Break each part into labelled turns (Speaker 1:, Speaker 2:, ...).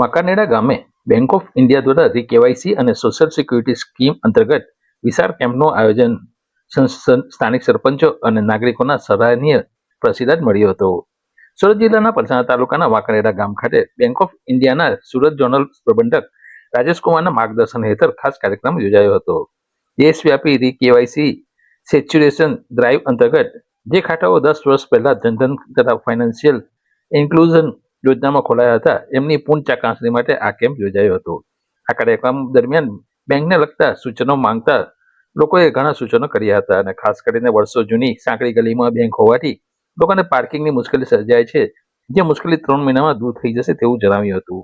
Speaker 1: વાંકાનેડા ગામે bank of India દ્વારા KYC અને સોશિયલ સિક્યુરિટી સ્કીમ અંતર્ગત વિશાળ કેમ્પનું આયોજન સ્થાનિક સરપંચો અને નાગરિકોના સરાહનીય પ્રતિસાદ મળ્યો હતો. સુરત જિલ્લાના પલસાણા તાલુકાના વાંકાનેડા ગામ ખાતે બેંક ઓફ ઇન્ડિયાના સુરત ઝોનલ પ્રબંધક રાજેશકુમારના માર્ગદર્શન હેઠળ ખાસ કાર્યક્રમ યોજાયો હતો. દેશવ્યાપી રી કેવાયસી સેચ્યુરેશન ડ્રાઈવ અંતર્ગત જે ખાતાઓ દસ વર્ષ પહેલા જનધન તથા ફાઇનાન્શિયલ ઇન્ક્લુઝન યોજનામાં ખોલાયા હતા. એમની પૂર્ણ ચકાસણી માટે આ કેમ્પ યોજાયો હતો. આ કાર્યક્રમ દરમિયાન બેંકને લગતા સૂચનો માંગતા લોકોએ ઘણા સૂચનો કર્યા હતા અને ખાસ કરીને વર્ષો જૂની સાંકડી ગલીમાં બેંક હોવાથી લોકોને પાર્કિંગની મુશ્કેલી સર્જાય છે, જે મુશ્કેલી ત્રણ મહિનામાં દૂર થઈ જશે તેવું જણાવ્યું હતું.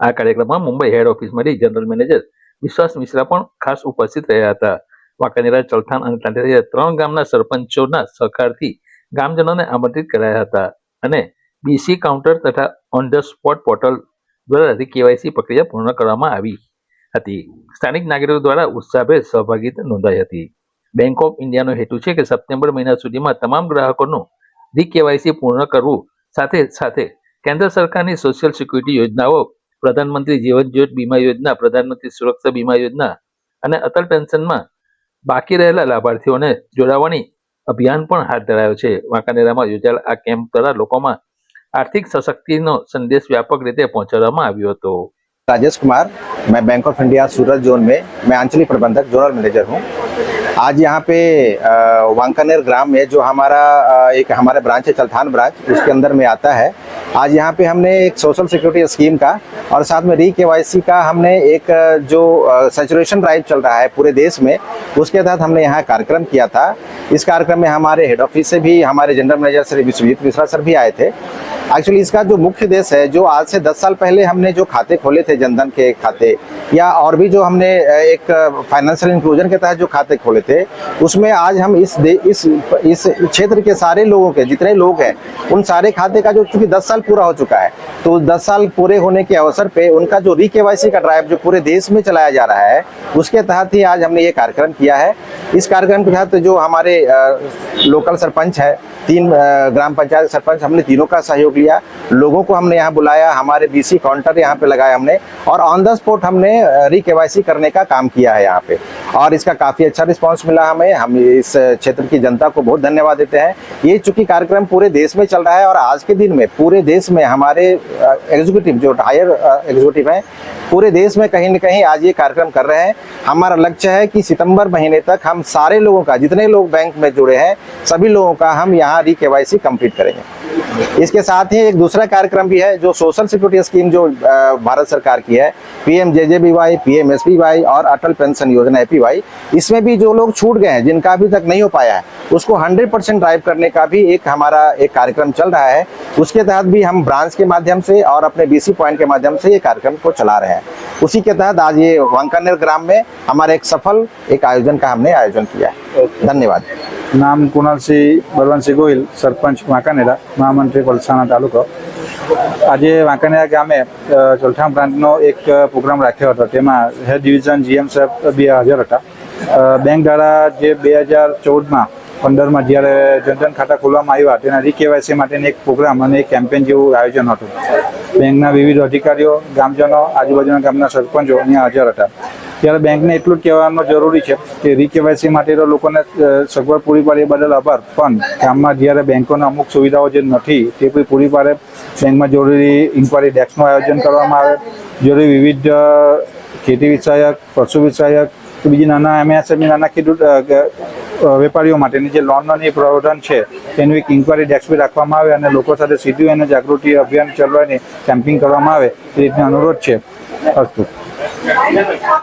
Speaker 1: આ કાર્યક્રમમાં મુંબઈ હેડ ઓફિસમાંથી જનરલ મેનેજર વિશ્વાસ મિશ્રા પણ ખાસ ઉપસ્થિત રહ્યા હતા. વાંકાનેરા ચલથાન અને તાંડેરિયા ત્રણ ગામના સરપંચોના સહકારથી ગામજનોને આમંત્રિત કરાયા હતા અને બીસી કાઉન્ટર તથા ઓન ધ સ્પોટ પોર્ટલ દ્વારા કેવાયસી પ્રક્રિયા પૂર્ણ કરવામાં આવી હતી. સ્થાનિક નાગરિકો દ્વારા ઉત્સાહભેર સહભાગીતા નોંધાઈ હતી. બેંક ઓફ ઇન્ડિયાનો હેતુ છે કે સપ્ટેમ્બર મહિના સુધીમાં તમામ ગ્રાહકોનું રી કેવાયસી પૂર્ણ કરવું. સાથે સાથે કેન્દ્ર સરકારની સોશિયલ સિક્યુરિટી યોજનાઓ, પ્રધાનમંત્રી જીવન જ્યોત બીમા યોજના, પ્રધાનમંત્રી સુરક્ષા બીમા યોજના અને અટલ પેન્શનમાં બાકી રહેલા લાભાર્થીઓને જોડાવાની અભિયાન પણ હાથ ધરાયો છે. વાંકાનેરામાં યોજાયેલા આ કેમ્પ દ્વારા લોકોમાં આર્થિક સશક્તિનો સંદેશ વ્યાપક રીતે પહોંચાડવામાં આવ્યો હતો
Speaker 2: राजेश कुमार मैं Bank of India Surat zone में मैं आंचलिक प्रबंधक जोनल मैनेजर हूँ आज यहाँ पे अ, वांकानेर ग्राम में जो हमारा अ, एक हमारा ब्रांच है चलथान ब्रांच उसके अंदर में आता है आज यहाँ पे हमने एक सोशल सिक्योरिटी स्कीम का और साथ में री के का हमने एक अ, जो सेचुरेशन ड्राइव चल रहा है पूरे देश में उसके तहत हमने यहाँ कार्यक्रम किया था इस कार्यक्रम में हमारे हेड ऑफिस से भी हमारे general manager Shri Vishwajit Mishra sir भी आए थे एक्चुअली इसका जो मुख्य देश है जो आज से 10 साल पहले हमने जो खाते खोले थे जनधन के खाते या और भी जो हमने एक फाइनेंशियल इंक्लूजन के तहत जो खाते खोले थे उसमें आज हम इस दे, इस इस क्षेत्र के सारे लोगों के जितने लोग हैं उन सारे खाते का जो चूँकि 10 साल पूरा हो चुका है तो 10 साल पूरे होने के अवसर पे उनका जो री का ड्राइव जो पूरे देश में चलाया जा रहा है उसके तहत ही आज हमने ये कार्यक्रम किया है। इस कार्यक्रम के तहत जो हमारे लोकल सरपंच है तीन ग्राम पंचायत सरपंच हमने तीनों का सहयोग लिया लोगों को हमने यहाँ बुलाया हमारे बीसी काउंटर यहाँ पे लगाया हमने और ऑन द स्पॉट हमने री केवाईसी करने का काम किया है यहाँ पे और इसका काफ़ी अच्छा रिस्पांस मिला हमें। हम इस क्षेत्र की जनता को बहुत धन्यवाद देते हैं। ये चूँकि कार्यक्रम पूरे देश में चल रहा है और आज के दिन में पूरे देश में हमारे एग्जीक्यूटिव जो हायर एग्जीक्यूटिव हैं, पूरे देश में कहीं न कहीं आज ये कार्यक्रम कर रहे हैं। हमारा लक्ष्य है कि सितंबर महीने तक हम सारे लोगों का, जितने लोग बैंक में जुड़े हैं, सभी लोगों का हम यहाँ री केवाईसी कंप्लीट करेंगे। इसके साथ ही एक दूसरा कार्यक्रम भी है जो सोशल सिक्योरिटी स्कीम जो भारत सरकार की है। PM J J B Y P M S B Y और अटल पेंशन योजना पी वाई इसमें भी जो लोग छूट गए हैं जिनका अभी तक नहीं हो पाया है उसको 100 परसेंट ड्राइव करने का भी एक हमारा एक कार्यक्रम चल रहा है। उसके तहत भी हम ब्रांच के माध्यम से और अपने बीसी पॉइंट के माध्यम से ये कार्यक्रम को चला रहे हैं। उसी के तहत आज ये वांकानेर ग्राम में हमारे एक सफल एक आयोजन का हमने आयोजन किया है। धन्यवाद।
Speaker 3: નામ કુણાલસિંહ બળવંતસિંહ ગોહિલ, સરપંચ વાંકાનેરા, મહામંત્રી પલસાણા તાલુકો. આજે વાંકાનેરા ગામે ચોલઠામ પ્રાંતનો એક પ્રોગ્રામ રાખ્યો હતો. તેમાં હેડ ડિવિઝન જીએમ સાહેબ બે હાજર હતા. બેંક દ્વારા જે બે હજાર ચૌદમાં, પંદરમાં જ્યારે જનધન ખાતા ખોલવામાં આવ્યા, તેના રીકેવાયસી માટેની એક પ્રોગ્રામ અને એક કેમ્પેન જેવું આયોજન હતું. બેંકના વિવિધ અધિકારીઓ, ગામજનો, આજુબાજુના ગામના સરપંચો અહીંયા હાજર હતા. ત્યારે બેંકને એટલું જ કહેવાનું જરૂરી છે કે રીકેવાયસી માટે તો લોકોને સગવડ પૂરી પાડે એ બદલ આભાર. પણ ગામમાં જ્યારે બેંકોને અમુક સુવિધાઓ જે નથી, તે બી પૂરી પાડે. બેંકમાં જરૂરી ઇન્કવાયરી ડેસ્કનું આયોજન કરવામાં આવે. જરૂરી વિવિધ ખેતી વિષયક, પશુ વિષયક, બીજી નાના એમએસએમઈ નાના ખેડૂત વેપારીઓ માટેની જે લોનનું જે પ્રાવધાન છે, તેનું એક ઇન્કવાયરી ડેસ્ક બી રાખવામાં આવે અને લોકો સાથે સીધું એને જાગૃતિ અભિયાન ચલાવવાની કેમ્પિંગ કરવામાં આવે. એ રીતનો અનુરોધ છે. અસ્તુ.